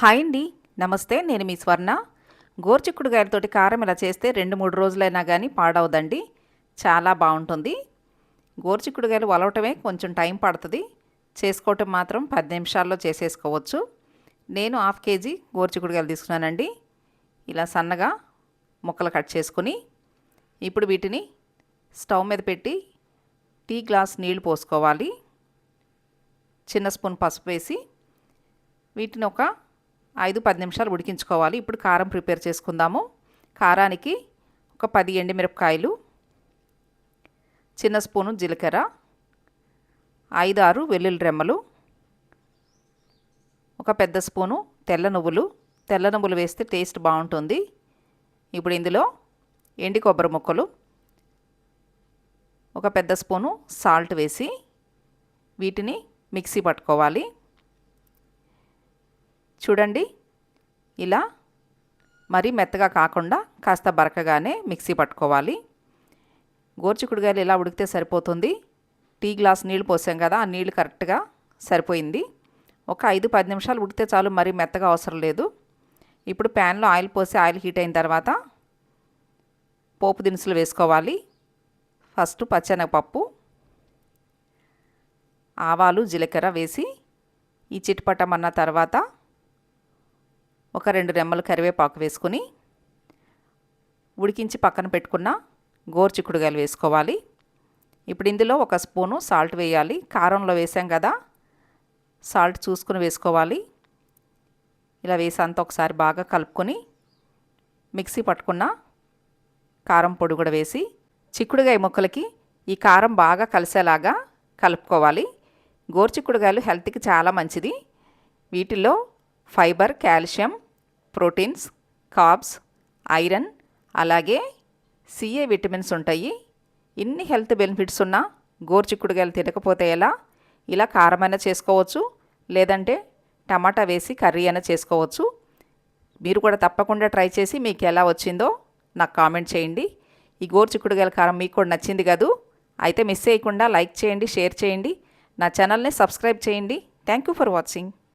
Hi అండి. నమస్తే నేను మీ స్వర్ణ. గోర్చిక్కుడుగాయలతోటి కారం ఇలా చేస్తే రెండు మూడు రోజులైనా కానీ పాడవదండి. చాలా బాగుంటుంది. గోర్చిక్కుడుగాయలు వలవటమే కొంచెం టైం పడుతుంది. చేసుకోవటం మాత్రం పది నిమిషాల్లో చేసేసుకోవచ్చు. నేను హాఫ్ కేజీ గోర్చిక్కుడుగాయలు తీసుకున్నానండి. ఇలా సన్నగా ముక్కలు కట్ చేసుకుని ఇప్పుడు వీటిని స్టవ్ మీద పెట్టి టీ గ్లాస్ నీళ్ళు పోసుకోవాలి. చిన్న స్పూన్ పసుపు వేసి వీటిని ఒక ఐదు పది నిమిషాలు ఉడికించుకోవాలి. ఇప్పుడు కారం ప్రిపేర్ చేసుకుందాము. కారానికి ఒక పది ఎండుమిరపకాయలు చిన్న స్పూను జీలకర్ర ఐదు ఆరు వెల్లుల్లి రెమ్మలు ఒక పెద్ద స్పూను తెల్ల నువ్వులు. తెల్ల నువ్వులు వేస్తే టేస్ట్ బాగుంటుంది. ఇప్పుడు ఇందులో ఎండి కొబ్బరి ముక్కలు ఒక పెద్ద స్పూను సాల్ట్ వేసి వీటిని మిక్సీ పట్టుకోవాలి. చూడండి. ఇలా మరీ మెత్తగా కాకుండా కాస్త బరకగానే మిక్సీ పట్టుకోవాలి. గోర్చుకుడుగాయలు ఇలా ఉడికితే సరిపోతుంది. టీ గ్లాస్ నీళ్ళు పోసాం కదా ఆ నీళ్ళు కరెక్ట్గా సరిపోయింది. ఒక ఐదు పది నిమిషాలు ఉడికితే చాలు మరీ మెత్తగా అవసరం లేదు. ఇప్పుడు ప్యాన్లో ఆయిల్ పోసి ఆయిల్ హీట్ అయిన తర్వాత పోపు దినుసులు వేసుకోవాలి. ఫస్ట్ పచ్చెనగపప్పు ఆవాలు జీలకర్ర వేసి ఈ చిట్పటమన్న తర్వాత ఒక రెండు రెమ్మలు కరివేపాకు వేసుకొని ఉడికించి పక్కన పెట్టుకున్న గోరుచిక్కుడుగాయలు వేసుకోవాలి. ఇప్పుడు ఇందులో ఒక స్పూను సాల్ట్ వేయాలి. కారంలో వేసాం కదా సాల్ట్ చూసుకుని వేసుకోవాలి. ఇలా వేసి అంతా ఒకసారి బాగా కలుపుకొని మిక్సీ పట్టుకున్న కారం పొడి కూడా వేసి చిక్కుడుగాయ ముక్కలకి ఈ కారం బాగా కలిసేలాగా కలుపుకోవాలి. గోరుచిక్కుడుగాయలు హెల్త్కి చాలా మంచిది. వీటిల్లో fibre calcium proteins carbs iron అలాగే సిఏ విటమిన్స్ ఉంటాయి. ఇన్ని హెల్త్ బెనిఫిట్స్ ఉన్న గోరుచిక్కుడుగాయలు తినకపోతే ఎలా? ఇలా కారమైనా చేసుకోవచ్చు లేదంటే టమాటా వేసి కర్రీ అయినా చేసుకోవచ్చు. మీరు కూడా తప్పకుండా ట్రై చేసి మీకు ఎలా వచ్చిందో నాకు కామెంట్ చేయండి. ఈ గోరుచిక్కుడుగాయల కారం మీకు కూడా నచ్చింది కదూ. అయితే మిస్ చేయకుండా లైక్ చేయండి షేర్ చేయండి. నా ఛానల్ని సబ్స్క్రైబ్ చేయండి. Thank you for watching.